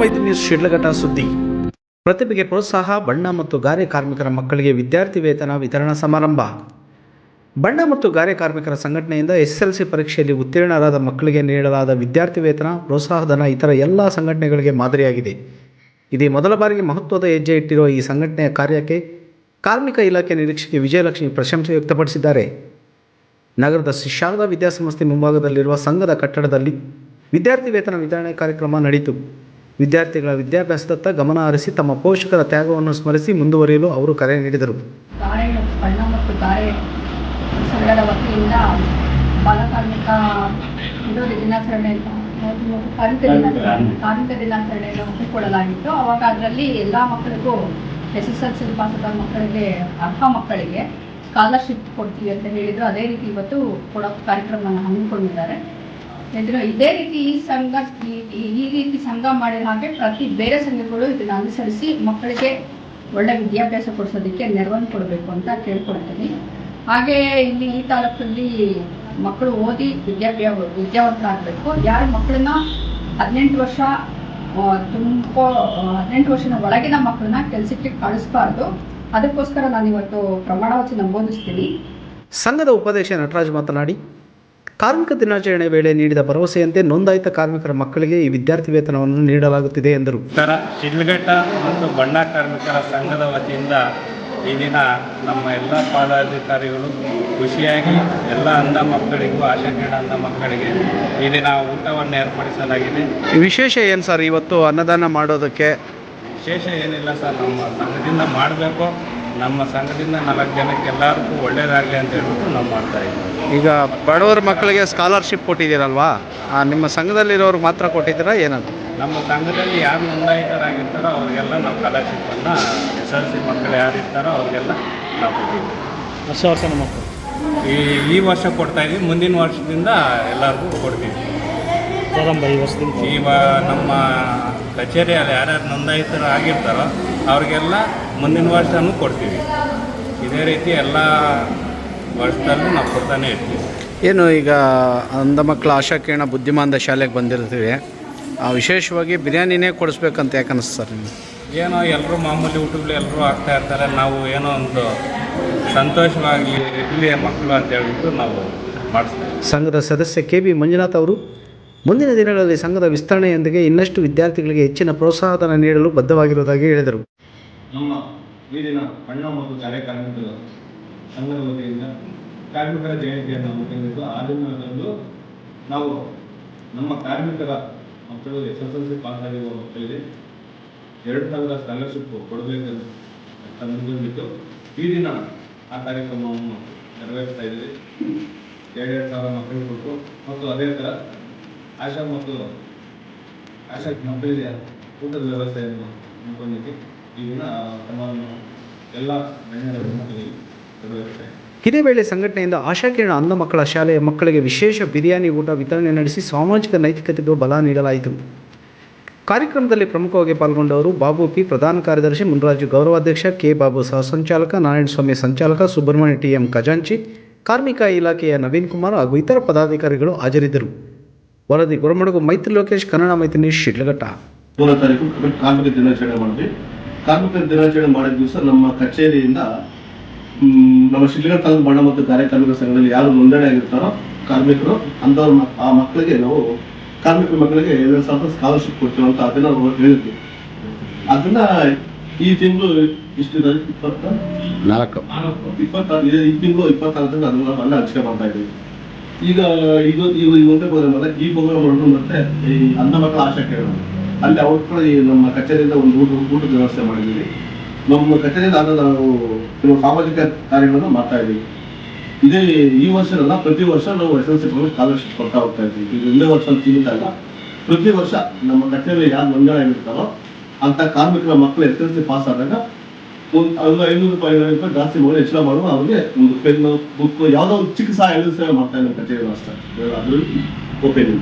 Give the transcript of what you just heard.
ಮೈತ್ರಿ ನ್ಯೂಸ್ ಶಿಡ್ಲಘಟ್ಟ ಸುದ್ದಿ. ಪ್ರತಿಭೆಗೆ ಪ್ರೋತ್ಸಾಹ, ಬಣ್ಣ ಮತ್ತು ಗಾರೆ ಕಾರ್ಮಿಕರ ಮಕ್ಕಳಿಗೆ ವಿದ್ಯಾರ್ಥಿ ವೇತನ ವಿತರಣಾ ಸಮಾರಂಭ. ಬಣ್ಣ ಮತ್ತು ಗಾರೆ ಕಾರ್ಮಿಕರ ಸಂಘಟನೆಯಿಂದ ಎಸ್ಎಸ್ಎಲ್ಸಿ ಪರೀಕ್ಷೆಯಲ್ಲಿ ಉತ್ತೀರ್ಣರಾದ ಮಕ್ಕಳಿಗೆ ನೀಡಲಾದ ವಿದ್ಯಾರ್ಥಿ ವೇತನ ಪ್ರೋತ್ಸಾಹಧನ ಇತರ ಎಲ್ಲ ಸಂಘಟನೆಗಳಿಗೆ ಮಾದರಿಯಾಗಿದೆ. ಇದೇ ಮೊದಲ ಬಾರಿಗೆ ಮಹತ್ವದ ಹೆಜ್ಜೆ ಇಟ್ಟಿರುವ ಈ ಸಂಘಟನೆಯ ಕಾರ್ಯಕ್ಕೆ ಕಾರ್ಮಿಕ ಇಲಾಖೆ ನಿರೀಕ್ಷಕಿ ವಿಜಯಲಕ್ಷ್ಮಿ ಪ್ರಶಂಸೆ ವ್ಯಕ್ತಪಡಿಸಿದ್ದಾರೆ. ನಗರದ ಶ್ರೀ ಶಾರದಾ ವಿದ್ಯಾಸಂಸ್ಥೆ ಮುಂಭಾಗದಲ್ಲಿರುವ ಸಂಘದ ಕಟ್ಟಡದಲ್ಲಿ ವಿದ್ಯಾರ್ಥಿ ವೇತನ ವಿತರಣೆ ಕಾರ್ಯಕ್ರಮ ನಡೆಯಿತು ವಿದ್ಯಾರ್ಥಿಗಳ ವಿದ್ಯಾಭ್ಯಾಸದತ್ತ ಗಮನ ಹರಿಸಿ ತಮ್ಮ ಪೋಷಕರ ತ್ಯಾಗವನ್ನು ಸ್ಮರಿಸಿ ಮುಂದುವರಿಯಲು ಅವರು ಕರೆ ನೀಡಿದರು. ಗಾರೆ ಮತ್ತು ಗಾಯ ವತಿಯಿಂದ ಬಾಲಕಾರ್ಮಿಕ ಕಾರ್ಮಿಕ ದಿನಾಚರಣೆ ಕಾರ್ಮಿಕ ದಿನಾಚರಣೆಯನ್ನು ಹಮ್ಮಿಕೊಳ್ಳಲಾಗಿತ್ತು ಅವಾಗ ಅದರಲ್ಲಿ ಎಲ್ಲ ಮಕ್ಕಳಿಗೂ ಎಸ್ ಎಸ್ ಎಲ್ ಸಿ ಮಕ್ಕಳಿಗೆ, ಅರ್ಹ ಮಕ್ಕಳಿಗೆ ಸ್ಕಾಲರ್ಶಿಪ್ ಕೊಡ್ತೀವಿ ಅಂತ ಹೇಳಿದ್ರು. ಅದೇ ರೀತಿ ಇವತ್ತು ಕೊಡೋ ಕಾರ್ಯಕ್ರಮವನ್ನು ಹಮ್ಮಿಕೊಂಡಿದ್ದಾರೆ. ಇದ್ರ ಇದೇ ರೀತಿ ಈ ಸಂಘ, ಈ- ರೀತಿ ಸಂಘ ಮಾಡಿದ ಹಾಗೆ ಪ್ರತಿ ಬೇರೆ ಸಂಘಗಳು ಇದನ್ನು ಅನುಸರಿಸಿ ಮಕ್ಕಳಿಗೆ ಒಳ್ಳೆ ವಿದ್ಯಾಭ್ಯಾಸ ಕೊಡಿಸೋದಕ್ಕೆ ನೆರವನ್ನು ಕೊಡಬೇಕು ಅಂತ ಕೇಳ್ಕೊಳ್ತೀನಿ. ಹಾಗೆ ಇಲ್ಲಿ ಈ ತಾಲೂಕಲ್ಲಿ ಮಕ್ಕಳು ಓದಿ ವಿದ್ಯಾಭ್ಯಾಸ ವಿದ್ಯಾವಂತರಾಗಬೇಕು. ಯಾರು ಮಕ್ಕಳನ್ನ ಹದಿನೆಂಟು ವರ್ಷ ತುಂಬೋ ಹದಿನೆಂಟು ವರ್ಷದ ಒಳಗಿನ ಮಕ್ಕಳನ್ನ ಕೆಲಸಕ್ಕೆ ಕಳಿಸ್ಬಾರ್ದು. ಅದಕ್ಕೋಸ್ಕರ ನಾನು ಇವತ್ತು ಪ್ರಮಾಣ ವಚನ ಬೋಧಿಸ್ತೀನಿ ಸಂಘದ ಉಪದೇಶ ನಟರಾಜ್ ಮಾತನಾಡಿ ಕಾರ್ಮಿಕ ದಿನಾಚರಣೆ ವೇಳೆ ನೀಡಿದ ಭರವಸೆಯಂತೆ ನೋಂದಾಯಿತ ಕಾರ್ಮಿಕರ ಮಕ್ಕಳಿಗೆ ಈ ವಿದ್ಯಾರ್ಥಿ ವೇತನವನ್ನು ನೀಡಲಾಗುತ್ತಿದೆ ಎಂದರು. ಉತ್ತರ ಶಿಡ್ಲಘಟ್ಟ ಮತ್ತು ಬಣ್ಣ ಕಾರ್ಮಿಕರ ಸಂಘದ ವತಿಯಿಂದ ಈ ದಿನ ನಮ್ಮ ಎಲ್ಲ ಪದಾಧಿಕಾರಿಗಳು ಖುಷಿಯಾಗಿ ಎಲ್ಲ ಅಂಧ ಮಕ್ಕಳಿಗೂ ಆಶಾಕೀಡ ಅಂಧ ಮಕ್ಕಳಿಗೆ ಈ ದಿನ ಊಟವನ್ನು ಏರ್ಪಡಿಸಲಾಗಿದೆ. ವಿಶೇಷ ಏನು ಸರ್? ಇವತ್ತು ಅನ್ನದಾನ ಮಾಡೋದಕ್ಕೆ ವಿಶೇಷ ಏನಿಲ್ಲ ಸರ್ ನಮ್ಮ ಸಂಘದಿಂದ ಮಾಡಬೇಕು. ನಮ್ಮ ಸಂಘದಿಂದ ನಾಲ್ಕು ಜನಕ್ಕೆ ಎಲ್ಲರಿಗೂ ಒಳ್ಳೇದಾಗಲಿ ಅಂತ ಹೇಳ್ಬಿಟ್ಟು ನಾವು ಮಾಡ್ತಾ ಇದ್ದೀವಿ. ಈಗ ಬಡವರ ಮಕ್ಕಳಿಗೆ ಸ್ಕಾಲರ್ಶಿಪ್ ಕೊಟ್ಟಿದ್ದೀರಲ್ವಾ? ಆ, ನಿಮ್ಮ ಸಂಘದಲ್ಲಿರೋರ್ಗೆ ಮಾತ್ರ ಕೊಟ್ಟಿದ್ದೀರಾ ಏನಂತ? ನಮ್ಮ ಸಂಘದಲ್ಲಿ ಯಾರು ನೋಂದಾಯಿತರಾಗಿರ್ತಾರೋ ಅವರಿಗೆಲ್ಲ ನಾವು ಸ್ಕಾಲರ್ಶಿಪ್ಪನ್ನು ಎಸ್ ಎಲ್ ಸಿ ಮಕ್ಕಳು ಯಾರಿರ್ತಾರೋ ಅವ್ರಿಗೆಲ್ಲ ನಾವು ಕೊಟ್ಟಿದ್ದೀವಿ. ವರ್ಷ ವರ್ಷ ಮಕ್ಕಳು. ಈ ಈ ವರ್ಷ ಕೊಡ್ತಾ ಇದೀವಿ ಮುಂದಿನ ವರ್ಷದಿಂದ ಎಲ್ಲರಿಗೂ ಕೊಡ್ತೀವಿ. ಈ ವರ್ಷದಿಂದ. ಈ ವ- ನಮ್ಮ ಕಚೇರಿಯಲ್ಲಿ ಯಾರ್ಯಾರು ನೋಂದಾಯಿತರು ಆಗಿರ್ತಾರೋ ಅವ್ರಿಗೆಲ್ಲ ಮುಂದಿನ ವರ್ಷನೂ ಕೊಡ್ತೀವಿ. ಇದೇ ರೀತಿ ಎಲ್ಲ ವರ್ಷದಲ್ಲೂ ನಾವು ಕೊಡ್ತಾನೆ ಇರ್ತೀವಿ. ಏನು ಈಗ ಅಂಧ ಮಕ್ಕಳ ಆಶಾಕಿರಣ ಬುದ್ಧಿಮಾಂದ ಶಾಲೆಗೆ ಬಂದಿರ್ತೀವಿ. ಆ, ವಿಶೇಷವಾಗಿ ಬಿರಿಯಾನಿನೇ ಕೊಡಿಸ್ಬೇಕಂತ ಯಾಕೆ ಅನಿಸ್ತು ಸರ್ ನಿಮ್ಗೆ? ಏನೋ ಎಲ್ಲರೂ ಮಾಮೂಲಿ ಊಟಗಳು ಎಲ್ಲರೂ ಆಗ್ತಾ ಇರ್ತಾರೆ. ನಾವು ಏನೋ ಒಂದು ಸಂತೋಷವಾಗಿ ಇಲ್ಲಿಯ ಮಕ್ಕಳು ಅಂತ ಹೇಳ್ಬಿಟ್ಟು ನಾವು ಮಾಡಿಸ್ತೀವಿ. ಸಂಘದ ಸದಸ್ಯ ಕೆ ಬಿ ಮಂಜುನಾಥ್ ಅವರು ಮುಂದಿನ ದಿನಗಳಲ್ಲಿ ಸಂಘದ ವಿಸ್ತರಣೆಯೊಂದಿಗೆ ಇನ್ನಷ್ಟು ವಿದ್ಯಾರ್ಥಿಗಳಿಗೆ ಹೆಚ್ಚಿನ ಪ್ರೋತ್ಸಾಹಧನ ನೀಡಲು ಬದ್ಧವಾಗಿರುವುದಾಗಿ ಹೇಳಿದರು. ನಮ್ಮ ಈ ಅಣ್ಣ ಮತ್ತು ಗಾರೆ ಕಾರ್ಮಿಕರ ಸಂಘದ ವತಿಯಿಂದ ಕಾರ್ಮಿಕರ ಜಯಂತಿಯನ್ನು ಹಮ್ಮಿಕೊಂಡಿದ್ದು ಆ ದಿನದಂದು ನಾವು ನಮ್ಮ ಕಾರ್ಮಿಕರ ಮಕ್ಕಳು S S L C pass ಆಗಿರುವ ಮಕ್ಕಳಿಗೆ ಎರಡು ಸಾವಿರ ಸ್ಕಾಲರ್ಶಿಪ್ ಕೊಡಬೇಕಂತ ಮುಂದೊಂದಿತ್ತು ಈ ದಿನ ಆ ಕಾರ್ಯಕ್ರಮವನ್ನು ನೆರವೇರಿಸ್ತಾ ಇದ್ದೀವಿ. ಎರಡೆರಡು ಸಾವಿರ ಮಕ್ಕಳಿಗೆ ಕೊಟ್ಟು, ಮತ್ತು ಅದೇ ಥರ ಆಶಾ ಮತ್ತು ಆಶಾ ಮಕ್ಕಳಿಗೆ ಊಟದ ವ್ಯವಸ್ಥೆಯನ್ನು ಹಮ್ಮಿಕೊಂಡಿದ್ದು ಈ ದಿನ ಎಲ್ಲ ಗಣ್ಯರ ಇದೇ ವೇಳೆ ಸಂಘಟನೆಯಿಂದ ಆಶಾಕಿರಣ ಅಂಧ ಮಕ್ಕಳ ಶಾಲೆಯ ಮಕ್ಕಳಿಗೆ ವಿಶೇಷ ಬಿರಿಯಾನಿ ಊಟ ವಿತರಣೆ ನಡೆಸಿ ಸಾಮಾಜಿಕ ನೈತಿಕತೆಗೂ ಬಲ ನೀಡಲಾಯಿತು. ಕಾರ್ಯಕ್ರಮದಲ್ಲಿ ಪ್ರಮುಖವಾಗಿ ಪಾಲ್ಗೊಂಡವರು ಬಾಬು ಪಿ ಪ್ರಧಾನ ಕಾರ್ಯದರ್ಶಿ ಮುನ್ರಾಜು ಗೌರವಾಧ್ಯಕ್ಷ ಕೆ ಬಾಬು ಸಹ ಸಂಚಾಲಕ ನಾರಾಯಣಸ್ವಾಮಿ ಸಂಚಾಲಕ ಸುಬ್ರಹ್ಮಣ್ಯ ಟಿ ಎಂ ಖಜಾಂಚಿ ಕಾರ್ಮಿಕ ಇಲಾಖೆಯ ನವೀನ್ ಕುಮಾರ್ ಹಾಗೂ ಇತರ ಪದಾಧಿಕಾರಿಗಳು ಹಾಜರಿದ್ದರು. ವರದಿ ಗುರುಮಡಗು ಮೈತ್ರಿ ಲೋಕೇಶ್ ಕನ್ನಡ ಮೈತ್ರಿ ದಿನಾಚರಣೆ ಶಿಡ್ಲಘಟ್ಟ ಮೂರನೇ ತಾರೀಕು ಕಾರ್ಮಿಕ ದಿನಾಚರಣೆ ಮಾಡಿದ ದಿವಸ ನಮ್ಮ ಕಚೇರಿಯಿಂದ ನಮ್ಮ ಶಿಲ್ಘಟ್ಟ ತಾಲೂಕು ಬಣ್ಣ ಮತ್ತು ಕಾರ್ಯ ಕಾರ್ಮಿಕ ಸಂಘದಲ್ಲಿ ಯಾರು ನೋಂದಣಿ ಆಗಿರ್ತಾರೋ ಕಾರ್ಮಿಕರು ಅಂಥವ್ರ ಆ ಮಕ್ಕಳಿಗೆ ನಾವು ಕಾರ್ಮಿಕರ ಮಕ್ಕಳಿಗೆ ಎರಡು ಸಾವಿರ ಸ್ಕಾಲರ್ಶಿಪ್ ಕೊಡ್ತೀವಿ ಅಂತ ಅದನ್ನ ಹೇಳಿದ್ವಿ. ಅದನ್ನ ಈ ತಿಂಗಳು ಇಷ್ಟು ಇಪ್ಪತ್ತ? ನಾಲ್ಕು. ಇಪ್ಪತ್ತಾರು ಈ ತಿಂಗಳು ಇಪ್ಪತ್ತಾರದಿಂದ ಅದನ್ನ ಅನ್ನ ಹಂಚಿಕೆ ಮಾಡ್ತಾ ಇದ್ದೀವಿ. ಈಗ ಇದು ಈಗ ಈ ಒಂದೇ ಪ್ರೋಗ್ರಾಮ್ ಅಲ್ಲ ಈ ಪ್ರೋಗ್ರಾಮ್ ಮತ್ತೆ ಈ ಅಂಧ ಮಕ್ಕಳ ಆಶಾ ಕೇಳೋಣ. ಅಲ್ಲಿ ಅವ್ರ ಕೂಡ ಈ ನಮ್ಮ ಕಚೇರಿಯಿಂದ ಒಂದು ಊಟ, ಊಟದ ವ್ಯವಸ್ಥೆ ಮಾಡಿದ್ದೀವಿ. ನಮ್ಮ ಕಚೇರಿಯಿಂದ ಆದ ನಾವು ಕೆಲವು ಸಾಮಾಜಿಕ ಕಾರ್ಯಗಳನ್ನು ಮಾಡ್ತಾ ಇದ್ದೀವಿ. ಇದೇ ಈ ವರ್ಷನಲ್ಲ ಪ್ರತಿ ವರ್ಷ ನಾವು ಎಸ್ ಎಲ್ ಸಿ ಸ್ಕಾಲರ್ಶಿಪ್ ಕೊಡ್ತಾ ಹೋಗ್ತಾ ಇದ್ದೀವಿ. ಇದು ಒಂದೇ ವರ್ಷ ಸೀಮಿತ ಅಲ್ಲ. ಪ್ರತಿ ವರ್ಷ ನಮ್ಮ ಕಚೇರಿಯಲ್ಲಿ ಯಾರು ನೋಂದಣಿ ಆಗಿರ್ತಾರೋ ಅಂತ ಕಾರ್ಮಿಕರ ಮಕ್ಕಳು ಎಸ್ ಎಲ್ ಸಿ ಪಾಸ್ ಆದಾಗ ಒಂದು ಒಂದು ಐನೂರು ರೂಪಾಯಿ ಐನೂರು ರೂಪಾಯಿ ಜಾಸ್ತಿ ಮಾಡಿ ಹೆಚ್ಚಳ ಮಾಡುವ ಅವ್ರಿಗೆ ಒಂದು ಪೆನ್ನು ಬುಕ್ ಯಾವುದೋ ಒಂದು ಚಿಕ್ಕ ಸಹಾಯ ಸೇವೆ ಮಾಡ್ತಾ ಇದ್ದಾರೆ ಕಚೇರಿ ಅಷ್ಟೇ ಅದರಲ್ಲಿ ಓಪನ್